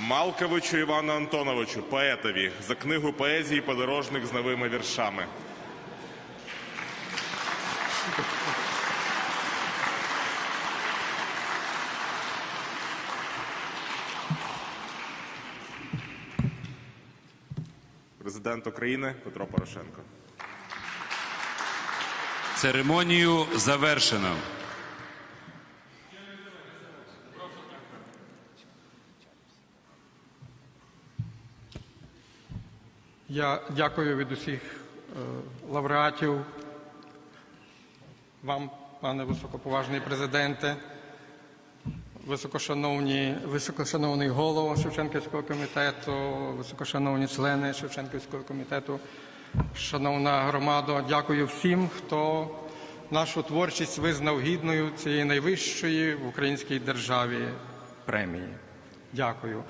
Малковичу Івану Антоновичу, поетові, за книгу поезії Подорожник з новими віршами. Президент України Петро Порошенко. Церемонію завершено. Я дякую від усіх е, лауреатів, вам, пане високоповажний президенте, високошановні, високошановний голово Шевченківського комітету, високошановні члени Шевченківського комітету, шановна громада, дякую всім, хто нашу творчість визнав гідною цієї найвищої в українській державі премії. Дякую.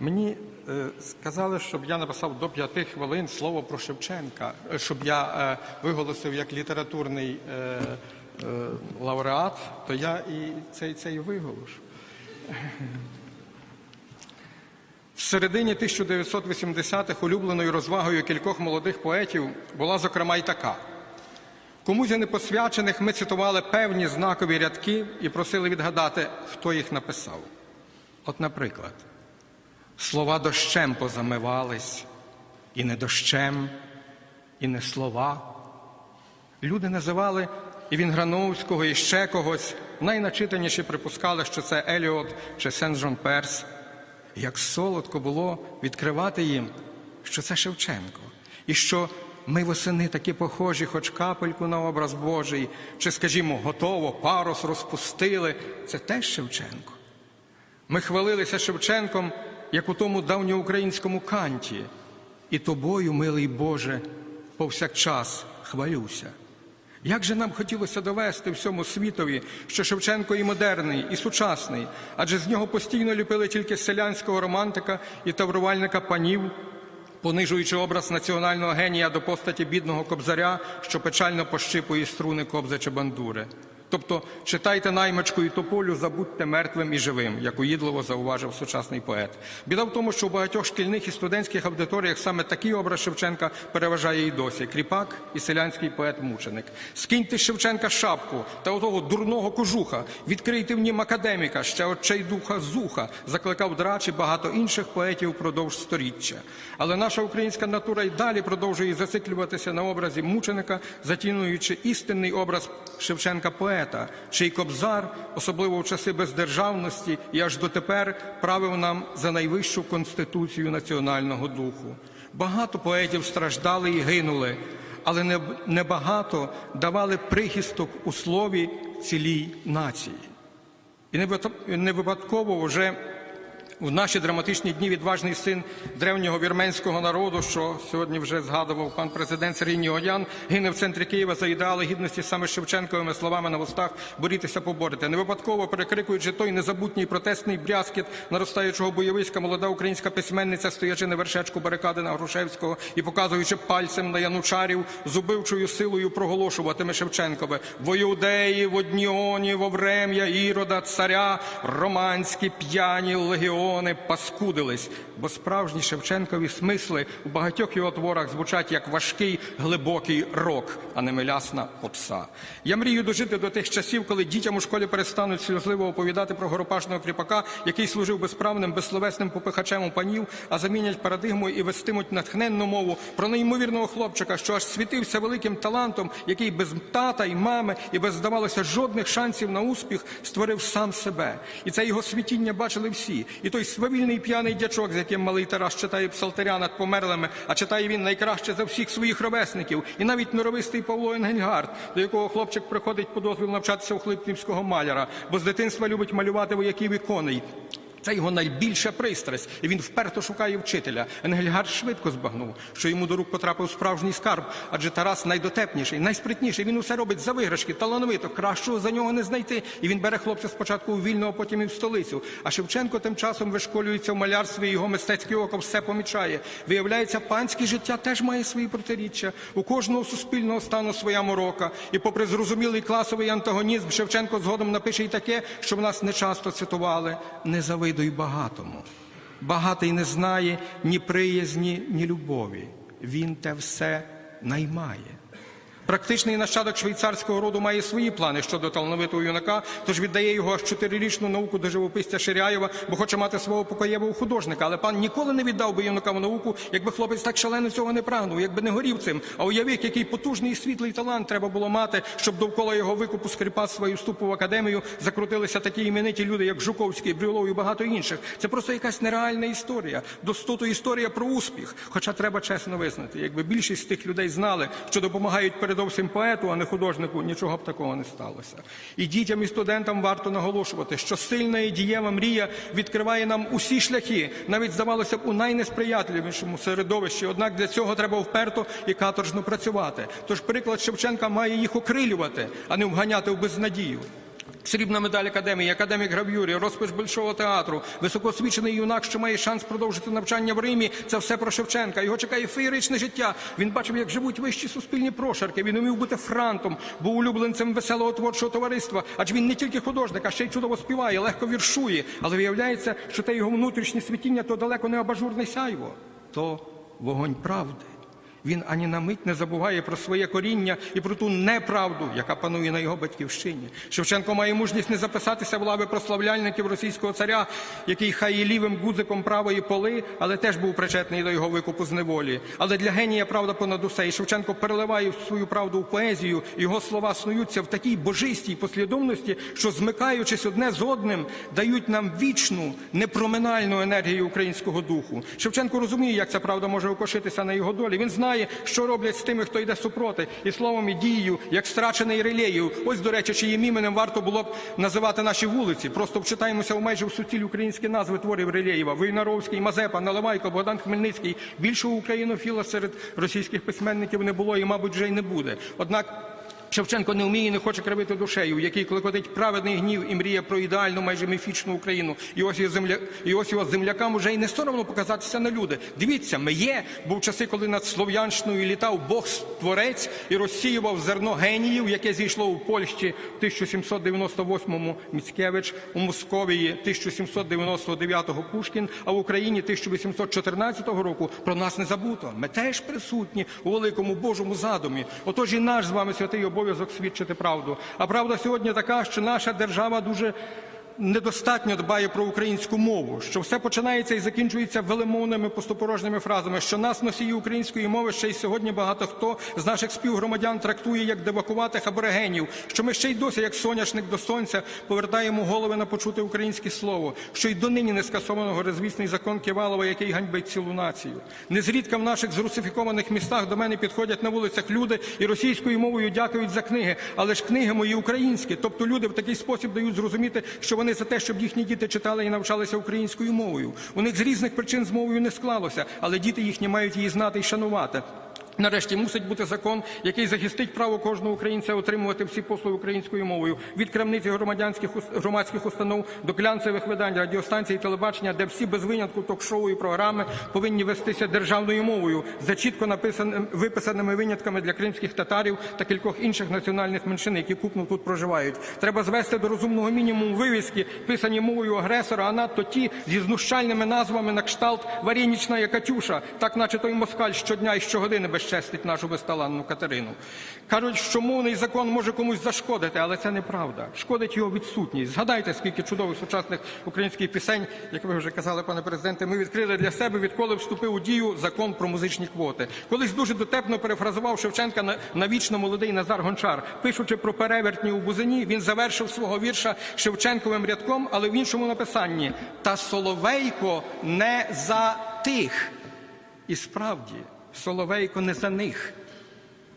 Мені е, сказали, щоб я написав до п'яти хвилин слово про Шевченка, е, щоб я е, виголосив як літературний лауреат, то я і цей цей виголошу. В середині 1980-х улюбленою розвагою кількох молодих поетів була, зокрема, й така. Комусь із непосвячених ми цитували певні знакові рядки і просили відгадати, хто їх написав. От, наприклад, слова дощем позамивались, і не дощем, і не слова. Люди називали і Вінграновського, і ще когось. Найначитаніші припускали, що це Еліот чи Сен-Жон Перс. Як солодко було відкривати їм, що це Шевченко, і що ми восени такі похожі, хоч капельку на образ Божий, чи, скажімо, готово, парус розпустили. Це теж Шевченко. Ми хвалилися Шевченком, як у тому давньоукраїнському канті, і тобою, милий Боже, повсякчас хвалюся. Як же нам хотілося довести всьому світові, що Шевченко і модерний, і сучасний, адже з нього постійно ліпили тільки селянського романтика і таврувальника панів, понижуючи образ національного генія до постаті бідного кобзаря, що печально пощипує струни кобзача бандури. Тобто читайте наймичку і тополю, забудьте мертвим і живим, як уїдливо зауважив сучасний поет. Біда в тому, що у багатьох шкільних і студентських аудиторіях саме такий образ Шевченка переважає і досі кріпак і селянський поет-мученик. Скиньте з Шевченка шапку та отого дурного кожуха, відкрийте в нім академіка, ще отчайдуха зуха, закликав драч і багато інших поетів впродовж сторіччя. Але наша українська натура й далі продовжує зациклюватися на образі мученика, затінуючи істинний образ Шевченка поета, чий кобзар, особливо в часи бездержавності і аж дотепер правив нам за найвищу конституцію національного духу. Багато поетів страждали і гинули, але не- небагато давали прихисток у слові цілій нації. І не випадково вже в наші драматичні дні відважний син древнього вірменського народу, що сьогодні вже згадував пан президент Сергій Нігоян, гине в центрі Києва за ідеали гідності саме Шевченковими словами на вустах борітися поборити. Не випадково перекрикуючи той незабутній протестний брязкіт наростаючого бойовиська, молода українська письменниця, стоячи на вершечку барикади на Грушевського і показуючи пальцем на янучарів, з убивчою силою проголошуватиме Шевченкове в Іудеї, в Одніоні, в Оврем'я, Ірода, царя, романські п'яні легіони паскудились, бо справжні Шевченкові смисли у багатьох його творах звучать як важкий глибокий рок, а не милясна попса. Я мрію дожити до тих часів, коли дітям у школі перестануть сльозливо оповідати про горопашного кріпака, який служив безправним, безсловесним попихачем у панів, а замінять парадигму і вестимуть натхненну мову про неймовірного хлопчика, що аж світився великим талантом, який без тата і мами, і без здавалося жодних шансів на успіх створив сам себе. І це його світіння бачили всі. І той свавільний п'яний дячок, з яким малий Тарас читає псалтиря над померлими, а читає він найкраще за всіх своїх ровесників, і навіть норовистий Павло Енгельгард, до якого хлопчик приходить по дозвіл навчатися у хлипнівського маляра, бо з дитинства любить малювати вояків і коней. Це його найбільша пристрасть, і він вперто шукає вчителя. Енгельгард швидко збагнув, що йому до рук потрапив справжній скарб, адже Тарас найдотепніший, найспритніший. Він усе робить за виграшки, талановито, кращого за нього не знайти. І він бере хлопця спочатку у вільну, а потім і в столицю. А Шевченко тим часом вишколюється в малярстві, і його мистецьке око все помічає. Виявляється, панське життя теж має свої протиріччя. У кожного суспільного стану своя морока. І попри зрозумілий класовий антагонізм, Шевченко згодом напише й таке, що в нас не часто цитували. Не завидуй багатому. Багатий не знає ні приязні, ні любові. Він те все наймає. Практичний нащадок швейцарського роду має свої плани щодо талановитого юнака, тож віддає його аж чотирирічну науку до живописця Ширяєва, бо хоче мати свого покоєвого художника. Але пан ніколи не віддав би юнака в науку, якби хлопець так шалено цього не прагнув, якби не горів цим. А уявіть, який потужний і світлий талант треба було мати, щоб довкола його викупу скрипацтва і вступу в академію закрутилися такі імениті люди, як Жуковський, Брюлов і багато інших. Це просто якась нереальна історія. Достоту історія про успіх. Хоча треба чесно визнати, якби більшість з тих людей знали, що допомагають передовсім поету, а не художнику, нічого б такого не сталося. І дітям і студентам варто наголошувати, що сильна і дієва мрія відкриває нам усі шляхи, навіть здавалося б у найнесприятливішому середовищі. Однак для цього треба вперто і каторжно працювати. Тож приклад Шевченка має їх окрилювати, а не вганяти в безнадію. Срібна медаль академії, академік гравюрі, розпис Большого театру, високоосвічений юнак, що має шанс продовжити навчання в Римі. Це все про Шевченка. Його чекає феєричне життя. Він бачив, як живуть вищі суспільні прошарки. Він умів бути франтом, був улюбленцем веселого творчого товариства. Адже він не тільки художник, а ще й чудово співає, легко віршує. Але виявляється, що те його внутрішнє світіння то далеко не абажурне сяйво, то вогонь правди. Він ані на мить не забуває про своє коріння і про ту неправду, яка панує на його батьківщині. Шевченко має мужність не записатися в лави прославляльників російського царя, який хай і лівим гудзиком правої поли, але теж був причетний до його викупу з неволі. Але для генія правда понад усе. І Шевченко переливає свою правду в поезію. Його слова снуються в такій божистій послідовності, що змикаючись одне з одним, дають нам вічну, непроминальну енергію українського духу. Шевченко розуміє, як ця правда може окошитися на його долі. Він знає, що роблять з тими, хто йде супроти, і словом, і дією, як страчений релеєю. Ось, до речі, чиїм іменем варто було б називати наші вулиці. Просто вчитаємося у майже в суціль українські назви творів Релєєва. Войнаровський, Мазепа, Наливайко, Богдан Хмельницький. Більшого українофіла серед російських письменників не було і, мабуть, вже й не буде. Однак Шевченко не вміє і не хоче кривити душею, в якій клекотить праведний гнів і мріє про ідеальну, майже міфічну Україну. І ось, його земля... і ось його землякам уже й не соромно показатися на люди. Дивіться, ми є, бо в часи, коли над Слов'янщиною літав Бог Творець і розсіював зерно геніїв, яке зійшло у Польщі в 1798-му Міцкевич, у Московії 1799-го Пушкін, а в Україні 1814 року про нас не забуто. Ми теж присутні у великому Божому задумі. Отож і наш з вами святий обов'язок свідчити правду. А правда сьогодні така, що наша держава дуже недостатньо дбає про українську мову, що все починається і закінчується велемовними пустопорожніми фразами, що нас, носії української мови, ще й сьогодні багато хто з наших співгромадян трактує як девакуватих аборигенів, що ми ще й досі, як соняшник до сонця, повертаємо голови на почути українське слово, що й донині не скасовано горизвісний закон Ківалова, який ганьбить цілу націю. Незрідка в наших зрусифікованих містах до мене підходять на вулицях люди і російською мовою дякують за книги, але ж книги мої українські. Тобто люди в такий спосіб дають зрозуміти, що вони за те, щоб їхні діти читали і навчалися українською мовою. У них з різних причин з мовою не склалося, але діти їхні мають її знати і шанувати. Нарешті мусить бути закон, який захистить право кожного українця отримувати всі послуги українською мовою від крамниці громадянських громадських установ до глянцевих видань, радіостанцій, і телебачення, де всі без винятку ток-шоу і програми повинні вестися державною мовою за чітко написаним виписаними винятками для кримських татарів та кількох інших національних меншин, які купно тут проживають. Треба звести до розумного мінімуму вивіски, писані мовою агресора, а надто ті зі знущальними назвами на кшталт Варінічна Катюша, так наче той москаль щодня і щогодини безчестить нашу безталанну Катерину. Кажуть, що мовний закон може комусь зашкодити, але це неправда. Шкодить його відсутність. Згадайте, скільки чудових сучасних українських пісень, як ви вже казали, пане президенте, ми відкрили для себе, відколи вступив у дію закон про музичні квоти. Колись дуже дотепно перефразував Шевченка на, на вічно молодий Назар Гончар. Пишучи про перевертні у Бузині, він завершив свого вірша Шевченковим рядком, але в іншому написанні Та Соловейко не за тих. І справді, Соловейко не за них.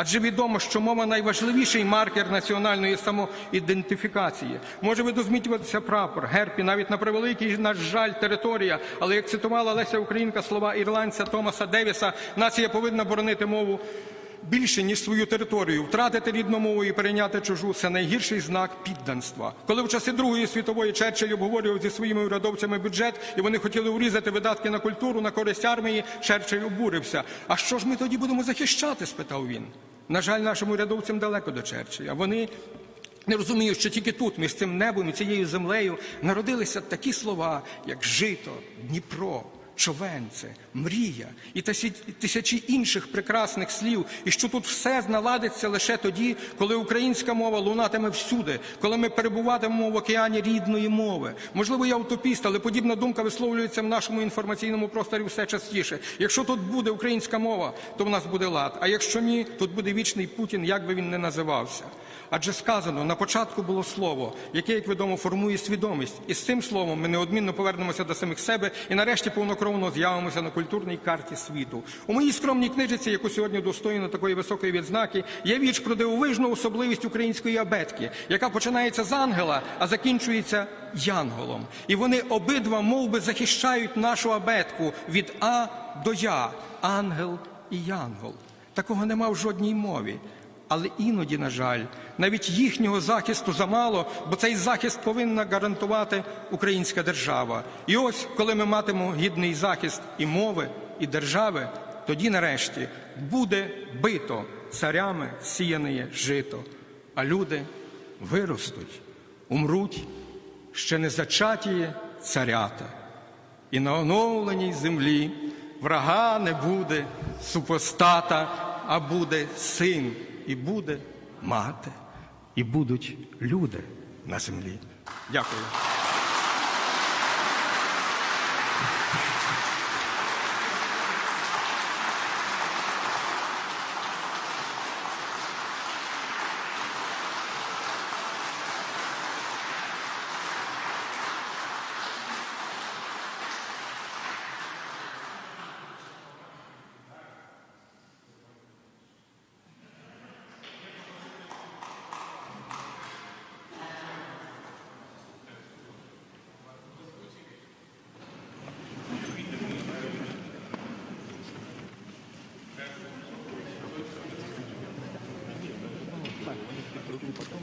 Адже відомо, що мова найважливіший маркер національної самоідентифікації. Може видозмітюватися прапор, герб і навіть на превеликий наш жаль територія. Але як цитувала Леся Українка слова ірландця Томаса Девіса, нація повинна боронити мову більше, ніж свою територію. Втратити рідну мову і перейняти чужу це найгірший знак підданства. Коли в часи Другої світової Черчилль обговорював зі своїми урядовцями бюджет, і вони хотіли урізати видатки на культуру на користь армії, Черчилль обурився. А що ж ми тоді будемо захищати? спитав він. На жаль, нашим урядовцям далеко до Черчилля. Вони не розуміють, що тільки тут, між цим небом і цією землею, народилися такі слова, як жито, Дніпро, човенце, мрія і тисячі інших прекрасних слів, і що тут все наладиться лише тоді, коли українська мова лунатиме всюди, коли ми перебуватимемо в океані рідної мови. Можливо, я утопіст, але подібна думка висловлюється в нашому інформаційному просторі все частіше. Якщо тут буде українська мова, то в нас буде лад. А якщо ні, тут буде вічний Путін, як би він не називався. Адже сказано, на початку було слово, яке, як відомо, формує свідомість. І з цим словом ми неодмінно повернемося до самих себе і нарешті повнокровно з'явимося на культурній карті світу. У моїй скромній книжці, яку сьогодні достойно такої високої відзнаки, є вірш про дивовижну особливість української абетки, яка починається з ангела, а закінчується янголом. І вони обидва мов би, захищають нашу абетку від А до Я, ангел і янгол. Такого нема в жодній мові. Але іноді, на жаль, навіть їхнього захисту замало, бо цей захист повинна гарантувати українська держава. І ось, коли ми матимемо гідний захист і мови, і держави, тоді нарешті буде бито царями сіяне жито, а люди виростуть, умруть ще не зачатіє царята. І на оновленій землі врага не буде супостата, а буде син, і буде мати, і будуть люди на землі. Дякую.